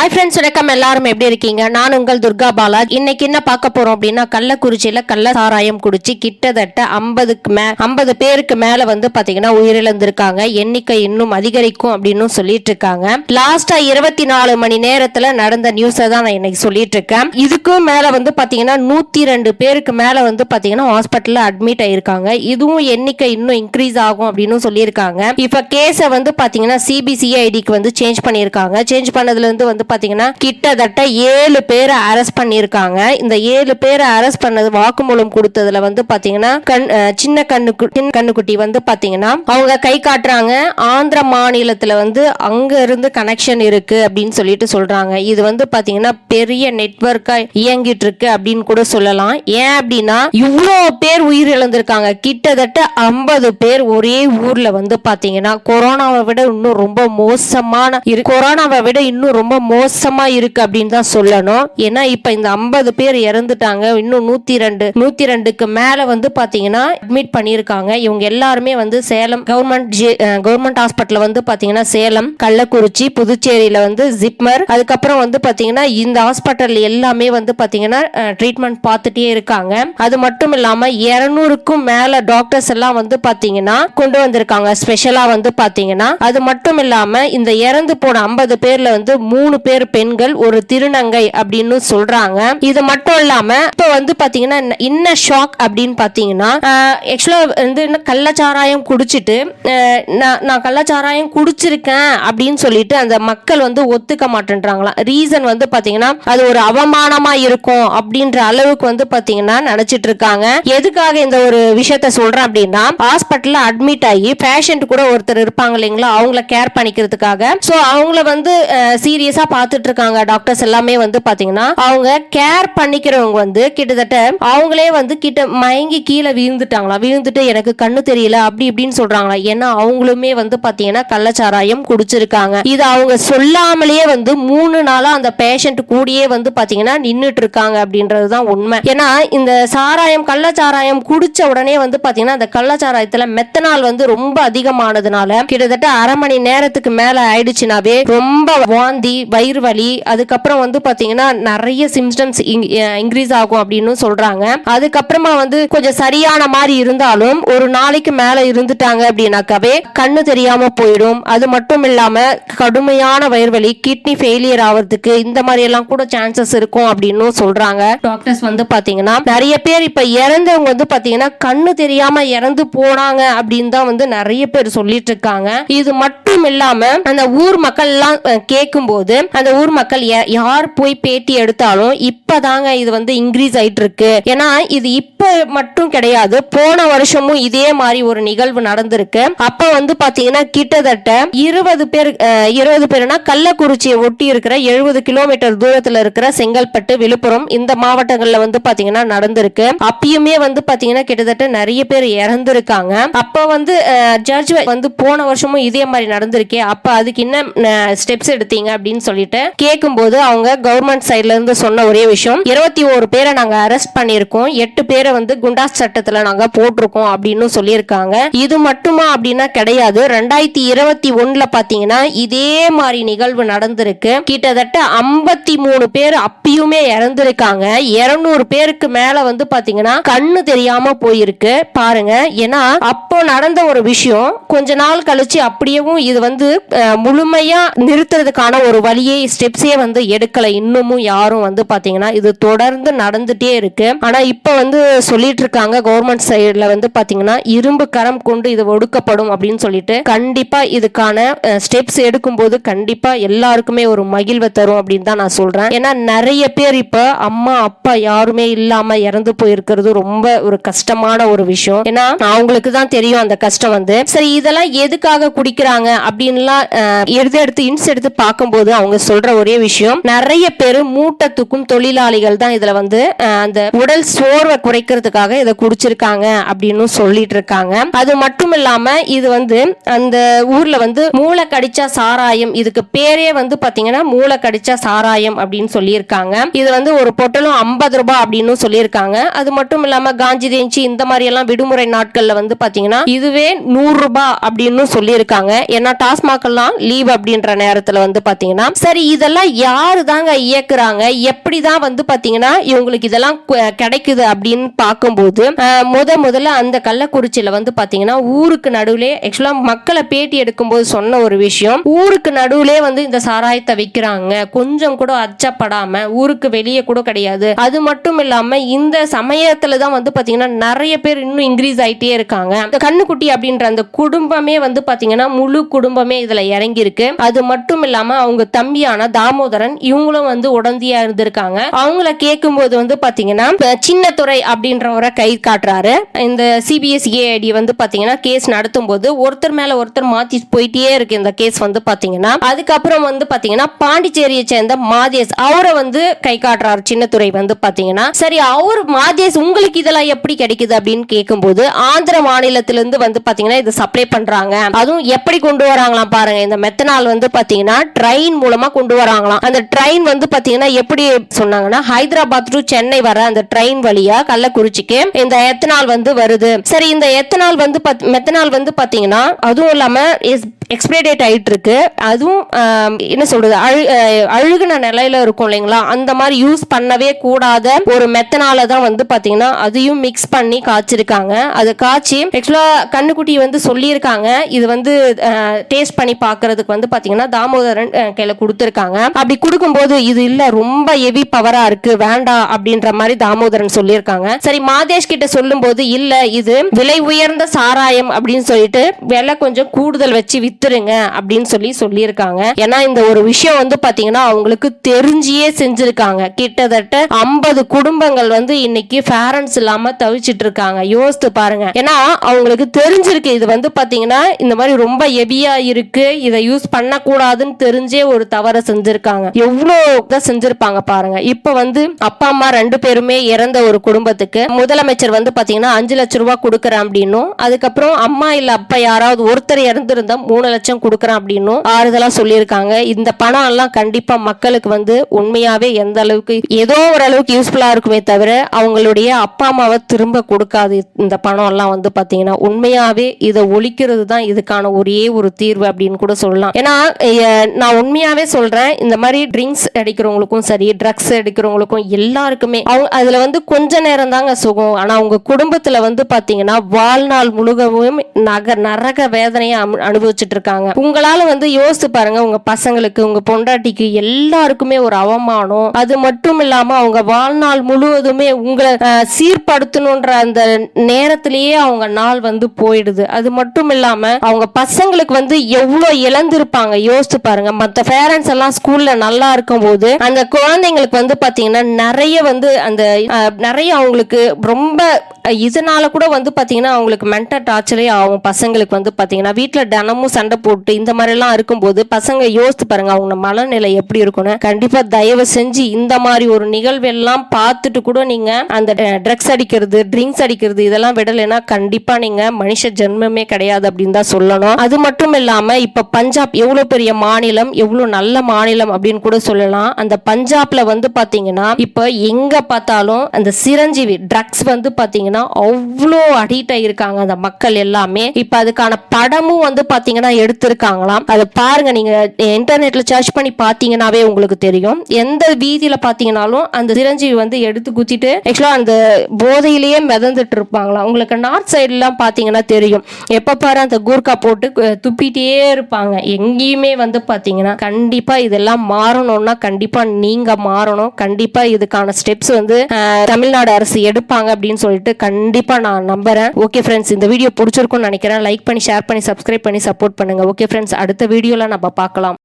Hi friends வணக்கம். எல்லாரும் எப்படி இருக்கீங்க? நான் உங்கள் துர்கா பாலாஜ். இன்னைக்கு என்ன பார்க்க போறோம் அப்படின்னா கள்ளக்குறிச்சியில கள்ள சாராயம் குடிச்சு கிட்டத்தட்ட ஐம்பதுக்கு மே ஐம்பது பேருக்கு மேல வந்து பாத்தீங்கன்னா உயிரிழந்திருக்காங்க. எண்ணிக்கை இன்னும் அதிகரிக்கும் அப்படின்னு சொல்லிட்டு இருக்காங்க லாஸ்டா இருபத்தி நாலு மணி நேரத்துல நடந்த நியூஸை தான் நான் இன்னைக்கு சொல்லிட்டு இருக்கேன் இதுக்கும் மேல வந்து பாத்தீங்கன்னா நூத்தி ரெண்டு பேருக்கு மேல வந்து பாத்தீங்கன்னா ஹாஸ்பிட்டல்ல அட்மிட் ஆயிருக்காங்க. இதுவும் எண்ணிக்கை இன்னும் இன்க்ரீஸ் ஆகும் அப்படின்னு சொல்லியிருக்காங்க. இப்ப கேஸை வந்து பாத்தீங்கன்னா சிபிசிஐடிக்கு வந்து சேஞ்ச் பண்ணியிருக்காங்க. சேஞ்ச் பண்ணதுல இருந்து வந்து பார்த்தீங்கன்னா கிட்டத்தட்ட ஏழு பேரை அரெஸ்ட் பண்ணியிருக்காங்க. இந்த ஏழு பேரை அரெஸ்ட் பண்ணது வாக்குமூலம் கொடுத்ததுல வந்து பார்த்தீங்கன்னா கண் சின்ன கண்ணு சின்ன கண்ணுக்குட்டி வந்து பார்த்தீங்கன்னா அவங்க கை காட்டுறாங்க. ஆந்திர மாநிலத்தில் வந்து அங்க இருந்து கனெக்ஷன் இருக்கு அப்படின்னு சொல்லிட்டு சொல்றாங்க. இது வந்து பார்த்தீங்கன்னா பெரிய நெட்வொர்க்கா இயங்கிட்டு இருக்கு அப்படின்னு கூட சொல்லலாம். ஏன் அப்படின்னா இவ்வளோ பேர் உயிரிழந்திருக்காங்க. கிட்டத்தட்ட ஐம்பது பேர் ஒரே ஊர்ல வந்து பாத்தீங்கன்னா கொரோனாவை விட இன்னும் ரொம்ப மோசமான கொரோனாவை விட இன்னும் ரொம்ப மோசமாக இருக்குது அப்படின்னு தான் சொல்லணும். ஏன்னா இப்போ இந்த ஐம்பது பேர் இறந்துட்டாங்க. இன்னும் நூற்றி ரெண்டு நூற்றி ரெண்டுக்கு மேலே வந்து பார்த்தீங்கன்னா அட்மிட் பண்ணியிருக்காங்க. இவங்க எல்லாருமே வந்து சேலம் கவர்மெண்ட் கவர்மெண்ட் ஹாஸ்பிட்டலில் வந்து பார்த்தீங்கன்னா சேலம் கள்ளக்குறிச்சி புதுச்சேரியில் வந்து ஜிப்மர் அதுக்கப்புறம் வந்து பார்த்தீங்கன்னா இந்த ஹாஸ்பிட்டல் எல்லாமே வந்து பார்த்தீங்கன்னா ட்ரீட்மெண்ட் பார்த்துட்டே இருக்காங்க. அது மட்டும் இல்லாமல் இரநூறுக்கும் மேலே டாக்டர்ஸ் எல்லாம் வந்து பார்த்தீங்கன்னா கொண்டு வந்திருக்காங்க. ஸ்பெஷலாக வந்து பார்த்தீங்கன்னா அது மட்டும் இல்லாமல் இந்த இறந்து போன ஐம்பது பேரில் வந்து மூணு பேர் பெண்கள் ஒரு திருநங்கை அப்படின்னு சொல்றாங்க. இது மட்டும் இல்லாம இப்ப வந்து பாத்தீங்கன்னா என்ன ஷாக் அப்படின்னு பாத்தீங்கன்னா ஆக்சுவலா வந்து என்ன கள்ளச்சாராயம் குடிச்சிட்டு நான் நான் கள்ளச்சாராயம் குடிச்சிருக்கேன் அப்படின்னு சொல்லிட்டு அந்த மக்கள் வந்து ஒத்துக்க மாட்டேன்றாங்களாம். ரீசன் வந்து பாத்தீங்கன்னா அது ஒரு அவமானமா இருக்கும் அப்படின்ற அளவுக்கு வந்து பாத்தீங்கன்னா நினைச்சிட்டு இருக்காங்க. எதுக்காக இந்த ஒரு விஷயத்த சொல்றேன் அப்படின்னா ஹாஸ்பிட்டல்ல அட்மிட் ஆகி பேஷண்ட் கூட ஒருத்தர் இருப்பாங்க இல்லைங்களா அவங்கள கேர் பண்ணிக்கிறதுக்காக. சோ அவங்கள வந்து சீரியஸா பார்த்துட்டு இருக்காங்க டாக்டர்ஸ் எல்லாமே வந்து பாத்தீங்கன்னா அவங்க கேர் பண்ணிக்கிறவங்க வந்து கிட்டத்தட்ட அவங்களே வந்து கிட்ட மயங்கி கீழே விழுந்துட்டாங்களா? விழுந்துட்டு எனக்கு கண்ணு தெரியல அப்படி இப்படின்னு சொல்றாங்களா? ஏன்னா அவங்களுமே வந்து பாத்தீங்கன்னா கள்ளச்சாராயம் குடிச்சிருக்காங்க. இது அவங்க சொல்லாமலேயே வந்து மூணு நாளா அந்த பேஷண்ட் கூடயே வந்து பாத்தீங்கன்னா நின்றுட்டு இருக்காங்க அப்படின்றதுதான் உண்மை. ஏன்னா இந்த சாராயம் கள்ளச்சாராயம் குடிச்ச உடனே வந்து பாத்தீங்கன்னா அந்த கள்ளச்சாராயத்துல மெத்தனால் வந்து ரொம்ப அதிகமானதுனால கிட்டத்தட்ட அரை மணி நேரத்துக்கு மேல ஆயிடுச்சுனாவே ரொம்ப வாந்தி வயிறு வலி அதுக்கப்புறம் வந்து பாத்தீங்கன்னா நிறைய சிம்டம்ஸ் இன்க்ரீஸ் ஆகும் அப்படின்னு சொல்றாங்க. அதுக்கப்புறமா வந்து கொஞ்சம் சரியான மாதிரி இருந்தாலும் ஒரு நாளைக்கு மேல இருந்துட்டாங்க அப்படின்னாக்காவே கண்ணு தெரியாம போயிடும். அது மட்டும் இல்லாம கடுமையான வயிறு வலி கிட்னி ஃபெயிலியர் ஆகிறதுக்கு இந்த மாதிரி எல்லாம் கூட சான்சஸ் இருக்கும் அப்படின்னு சொல்றாங்க. டாக்டர்ஸ் வந்து பாத்தீங்கன்னா நிறைய பேர் இப்ப இறந்தவங்க வந்து பாத்தீங்கன்னா கண்ணு தெரியாம இறந்து போனாங்க அப்படின்னு தான் வந்து நிறைய பேர் சொல்லிட்டு இருக்காங்க. இது மட்டும் இல்லாம அந்த ஊர் மக்கள் எல்லாம் கேட்கும் போது அந்த ஊர் மக்கள் யா- யார் போய் பேட்டி எடுத்தாலும் இப்பதாங்க இது வந்து இன்க்ரீஸ் ஆயிட்டு இருக்கு ஏன்னா இது இப்ப மட்டும் கிடையாது போன வருஷமும் இதே மாதிரி ஒரு நிகழ்வு நடந்திருக்கு. அப்ப வந்து பாத்தீங்கன்னா கிட்டத்தட்ட இருபது பேர் இருபது பேர்னா கள்ளக்குறிச்சியை ஒட்டி இருக்கிற எழுபது கிலோமீட்டர் தூரத்துல இருக்கிற செங்கல்பட்டு விழுப்புரம் இந்த மாவட்டங்கள்ல வந்து பாத்தீங்கன்னா நடந்திருக்கு. அப்பயுமே வந்து பாத்தீங்கன்னா கிட்டத்தட்ட நிறைய பேர் இறந்திருக்காங்க. அப்ப வந்து ஜட்ஜ் வந்து போன வருஷமும் இதே மாதிரி நடந்திருக்கே. அப்ப அதுக்கு என்ன ஸ்டெப்ஸ் எடுத்தீங்க அப்படின்னு சொல்லிட்டு கேட்கும்போது அவங்க கவர்மெண்ட் சைட்ல இருந்து சொன்ன ஒரே விஷயம் இருபத்தி ஒரு பேரை நாங்க அரெஸ்ட் பண்ணியிருக்கோம் எட்டு பேரை வந்து குண்டாஸ் சட்டத்துல நாங்க போட்டிருக்கோம் அப்படின்னு சொல்லியிருக்காங்க. இது மட்டுமா அப்படின்னா கிடையாது. ரெண்டாயிரத்தி இருபத்தி ஒண்ணுல பாத்தீங்கன்னா இதே மாதிரி நிகழ்வு நடந்திருக்கு. கிட்டத்தட்ட ஐம்பத்தி மூணு பேர் அப்பயுமே இறந்திருக்காங்க. இருநூறு பேருக்கு மேல வந்து பாத்தீங்கன்னா கண்ணு தெரியாம போயிருக்கு. பாருங்க. ஏன்னா அப்போ நடந்த ஒரு விஷயம் கொஞ்ச நாள் கழிச்சு அப்படியேவும் இது வந்து முழுமையா நிறுத்துறதுக்கான ஒரு வழியை ஸ்டெப்ஸே வந்து எடுக்கல. இன்னமும் யாரும் வந்து பாத்தீங்கன்னா இது தொடர்ந்து நடந்துட்டே இருக்கு. ஆனா இப்ப வந்து சொல்லிட்டு இருக்காங்க கவர்மெண்ட் சைடுல வந்து பாத்தீங்கன்னா இரும்பு கரம் கொண்டு இது ஒடுக்கப்படும் அப்படின்னு சொல்லிட்டு. கண்டிப்பா இதுக்கான ஸ்டெப்ஸ் எடுக்கும்போது கண்டிப்பா எல்லாருக்குமே ஒரு மகிழ்வை தரும் அப்படின்னு தான் நான் சொல்றேன். ஏன்னா நிறைய பேர் இப்ப அம்மா அப்பா யாருமே இல்லாம இறந்து போயிருக்கிறது ரொம்ப ஒரு கஷ்டமான ஒரு விஷயம். ஏன்னா அவங்களுக்கு தான் தெரியும் அந்த கஷ்டம் வந்து. சரி இதெல்லாம் எதுக்காக குடிக்கிறாங்க அப்படின்லாம் எடுத்து எடுத்து இன்ஸ் எடுத்து பார்க்கும்போது அவங்க சொல்ற ஒரே விஷயம் நிறைய பேர் மூட்டத்துக்கும் தொழிலாளிகள் தான் இதுல வந்து அந்த உடல் சோர்வை குறைக்கிறதுக்காக இதை குடிச்சிருக்காங்க அப்படின்னு சொல்லிட்டு இருக்காங்க அது மட்டும் இல்லாம இது வந்து அந்த ஊர்ல வந்து மூளை கடிச்சா சாராயம் இதுக்கு பேரே வந்து பாத்தீங்கன்னா மூளை கடிச்சா சாராயம் அப்படின்னு சொல்லியிருக்காங்க. இது வந்து ஒரு பொட்டலும் ஐம்பது ரூபாய் அப்படின்னு சொல்லியிருக்காங்க. அது மட்டும் இல்லாம காஞ்சி தேஞ்சி இந்த மாதிரி எல்லாம் விடுமுறை நாட்கள்ல வந்து பாத்தீங்கன்னா இதுவே நூறு ரூபாய் அப்படின்னு சொல்லியிருக்காங்க. ஏன்னா டாஸ்மாக் எல்லாம் லீவ் அப்படின்ற நேரத்துல வந்து பாத்தீங்கன்னா சரி இதெல்லாம் யாரு தாங்க இயக்குறாங்க? எப்படிதான் வந்து பாத்தீங்கன்னா இவங்களுக்கு இதெல்லாம் கிடைக்குது அப்படின்னு பார்க்கும்போது முத முதல்ல அந்த கள்ளக்குறிச்சியில வந்து பாத்தீங்கன்னா ஊருக்கு நடுவுலே ஆக்சுவலா மக்களை பேட்டி எடுக்கும்போது சொன்ன ஒரு விஷயம் ஊருக்கு நடுவுலே வந்து இந்த சாராயத்தை விற்கிறாங்க கொஞ்சம் கூட அச்சப்படாம ஊருக்கு வெளியே கூட கிடையாது. அது மட்டும் இல்லாம இந்த சமயத்துல தான் வந்து பாத்தீங்கன்னா நிறைய பேர் இன்னும் இன்க்ரீஸ் ஆயிட்டே இருக்காங்க. இந்த கண்ணுக்குட்டி அப்படின்ற அந்த குடும்பமே வந்து பாத்தீங்கன்னா முழு குடும்பமே இதுல இறங்கி இருக்கு அது மட்டும் இல்லாம அவங்க தம்பி தம்பியான தாமோதரன் இவங்களும் வந்து உடந்தியா இருந்திருக்காங்க. அவங்கள கேட்கும்போது வந்து பாத்தீங்கன்னா சின்னத்துறை அப்படின்றவரை கை காட்டுறாரு. இந்த சிபிஎஸ்இஐடி வந்து பாத்தீங்கன்னா கேஸ் நடத்தும் போது ஒருத்தர் மேல ஒருத்தர் மாத்தி போயிட்டே இருக்கு இந்த கேஸ் வந்து பாத்தீங்கன்னா. அதுக்கப்புறம் வந்து பாத்தீங்கன்னா பாண்டிச்சேரியை சேர்ந்த மாதேஸ் அவரை வந்து கை காட்டுறாரு சின்னத்துறை வந்து பாத்தீங்கன்னா. சரி அவர் மாதேஸ் உங்களுக்கு இதெல்லாம் எப்படி கிடைக்குது அப்படின்னு கேட்கும்போது ஆந்திர மாநிலத்திலிருந்து வந்து பாத்தீங்கன்னா இதை சப்ளை பண்றாங்க. அதுவும் எப்படி கொண்டு வராங்களாம் பாருங்க. இந்த மெத்தனால் வந்து பாத்தீங்கன்னா ட்ரெயின் மூலமா கொண்டு வராங்களாம். அந்த ட்ரெயின் வந்து பாத்தீங்கன்னா எப்படி சொன்னாங்கன்னா ஹைதராபாத் டு சென்னை வர அந்த ட்ரெயின் வழியா கள்ளக்குறிச்சிக்கு இந்த எத்தனால் வந்து வருது. சரி இந்த எத்தனால் வந்து மெத்தனால் வந்து பாத்தீங்கன்னா அதுவும் இல்லாம எக்ஸ்பைரி டேட் ஆகிட்டு இருக்கு அதுவும் என்ன சொல்றது அழு அழுகுன நிலையில இருக்கும் இல்லைங்களா? அந்த மாதிரி யூஸ் பண்ணவே கூடாத ஒரு மெத்தனால தான் வந்து பாத்தீங்கன்னா அதையும் மிக்ஸ் பண்ணி காய்ச்சிருக்காங்க. அது காய்ச்சி ஆக்சுவலா கண்ணுக்குட்டி வந்து சொல்லியிருக்காங்க. இது வந்து டேஸ்ட் பண்ணி பாக்குறதுக்கு வந்து பாத்தீங்கன்னா தாமோதரன் கையில கொடுத்துருக்காங்க. அப்படி கொடுக்கும்போது இது இல்ல ரொம்ப ஹெவி பவரா இருக்கு வேண்டாம் அப்படின்ற மாதிரி தாமோதரன் சொல்லியிருக்காங்க. சரி மாதேஷ் கிட்ட சொல்லும்போது இல்ல இது விலை உயர்ந்த சாராயம் அப்படின்னு சொல்லிட்டு விலை கொஞ்சம் கூடுதல் வச்சு வித்துருங்க அப்படின்னு சொல்லி சொல்லியிருக்காங்க. ஏன்னா இந்த ஒரு விஷயம் வந்து பாத்தீங்கன்னா அவங்களுக்கு தெரிஞ்சியே செஞ்சிருக்காங்க. கிட்டத்தட்ட ஐம்பது குடும்பங்கள் வந்து இன்னைக்கு பேரண்ட்ஸ் இல்லாம தவிச்சிட்டு இருக்காங்க யோசித்து பாருங்க. ஏன்னா அவங்களுக்கு தெரிஞ்சிருக்கு. இது வந்து பாத்தீங்கன்னா இந்த மாதிரி ரொம்ப ஹெவியா இருக்கு. இதை யூஸ் பண்ணக்கூடாதுன்னு தெரிஞ்சே ஒரு தவறை செஞ்சிருக்காங்க. எவ்வளோ தான் செஞ்சிருப்பாங்க பாருங்க. இப்ப வந்து அப்பா அம்மா ரெண்டு பேருமே இறந்த ஒரு குடும்பத்துக்கு முதலமைச்சர் வந்து பாத்தீங்கன்னா அஞ்சு லட்சம் ரூபாய் கொடுக்குறேன் அப்படின்னும். அதுக்கப்புறம் அம்மா இல்ல அப்பா யாராவது ஒருத்தர் இறந்திருந்தா மூணு லட்சம் கொடுக்குறேன் அப்படின்னும் ஆறுதலா சொல்லியிருக்காங்க. இந்த பணம் எல்லாம் கண்டிப்பா மக்களுக்கு வந்து உண்மையாவே எந்த அளவுக்கு ஏதோ ஒரு அளவுக்கு யூஸ்ஃபுல்லா இருக்குமே தவிர அவங்களுடைய அப்பா அம்மாவை திரும்ப கொடுக்காது இந்த பணம் எல்லாம் வந்து பாத்தீங்கன்னா. உண்மையாவே இதை ஒழிக்கிறது தான் இதுக்கான ஒரே ஒரு தீர்வு அப்படின்னு கூட சொல்லலாம். ஏன்னா நான் உண்மையாவே சொல்றேன் இந்த மாதிரி ட்ரிங்க்ஸ் அடிக்கிறவங்களுக்கும் சரி ட்ரக்ஸ் அடிக்கிறவங்களுக்கும் எல்லாருக்குமே அவங்க அதுல வந்து கொஞ்ச நேரம் தாங்க சுகம். ஆனா அவங்க குடும்பத்துல வந்து பாத்தீங்கன்னா வாழ்நாள் முழுகவும் நக நரக வேதனையை அனு- அனுபவிச்சுட்டு இருக்காங்க. உங்களால வந்து யோசிச்சு பாருங்க உங்க பசங்களுக்கு உங்க பொண்டாட்டிக்கு எல்லாருக்குமே ஒரு அவமானம். அது மட்டும் இல்லாம அவங்க வாழ்நாள் முழுவதுமே உங்களை சீர்படுத்தணுன்ற அந்த நேரத்திலேயே அவங்க நாள் வந்து போயிடுது. அது மட்டும் இல்லாம அவங்க பசங்களுக்கு வந்து எவ்வளவு இழந்திருப்பாங்க. யோசிச்சு பாருங்க மத்த பேரண்ட்ஸ் எல்லாம் ஸ்கூல்ல நல்லா இருக்கும் போது அந்த குழந்தைங்களுக்கு வந்து பாத்தீங்கன்னா நிறைய வந்து அந்த நிறைய அவங்களுக்கு ரொம்ப இதனால கூட வந்து பார்த்தீங்கன்னா அவங்களுக்கு மென்டல் டார்ச்சரே ஆகும். பசங்களுக்கு வந்து பார்த்தீங்கன்னா வீட்டில் தினமும் சண்டை போட்டு இந்த மாதிரிலாம் இருக்கும்போது பசங்க யோசித்து பாருங்க அவங்க மனநிலை எப்படி இருக்கும்னு. கண்டிப்பாக தயவு செஞ்சு இந்த மாதிரி ஒரு நிகழ்வெல்லாம் பார்த்துட்டு கூட நீங்கள் அந்த ட்ரக்ஸ் அடிக்கிறது ட்ரிங்க்ஸ் அடிக்கிறது இதெல்லாம் விடலைன்னா கண்டிப்பாக நீங்கள் மனுஷ ஜென்மமே கிடையாது அப்படின்னு தான் சொல்லணும். அது மட்டும் இல்லாமல் இப்போ பஞ்சாப் எவ்வளோ பெரிய மாநிலம் எவ்வளோ நல்ல மாநிலம் அப்படின்னு கூட சொல்லலாம். அந்த பஞ்சாப்ல வந்து பார்த்தீங்கன்னா இப்போ எங்கே பார்த்தாலும் அந்த சிரஞ்சீவி ட்ரக்ஸ் வந்து பாத்தீங்கன்னா அவ்வளோ அடிக்ட் ஆயிருக்காங்க அந்த மக்கள் எல்லாமே. இப்ப அதுக்கான படமும் வந்து பாத்தீங்கன்னா எடுத்திருக்காங்களாம். அதை பாருங்க நீங்க இன்டர்நெட்ல சர்ச் பண்ணி பாத்தீங்கன்னாவே உங்களுக்கு தெரியும். எந்த வீதியில பாத்தீங்கன்னாலும் அந்த சிரஞ்சீவி வந்து எடுத்து குத்திட்டு ஆக்சுவலா அந்த போதையிலேயே மிதந்துட்டு இருப்பாங்களாம். உங்களுக்கு நார்த் சைடுலாம் பாத்தீங்கன்னா தெரியும். எப்ப பாரு அந்த கூர்க்கா போட்டு துப்பிட்டே இருப்பாங்க. எங்கேயுமே வந்து பாத்தீங்கன்னா கண்டிப்பா இதெல்லாம் மாறணும்னா கண்டிப்பா நீங்க மாறணும். கண்டிப்பா இதுக்கான ஸ்டெப்ஸ் வந்து தமிழ்நாடு அரசு எடுப்பாங்க அப்படின்னு சொல்லிட்டு கண்டிப்பாக நான் நம்புறேன். ஓகே ஃப்ரெண்ட்ஸ் இந்த வீடியோ பிடிச்சிருக்கும்னு நினைக்கிறேன். லைக் பண்ணி ஷேர் பண்ணி சப்ஸ்கிரைப் பண்ணி சப்போர்ட் பண்ணுங்கள் ஓகே ஃப்ரெண்ட்ஸ் அடுத்த வீடியோவில் நம்ம பார்க்கலாம்.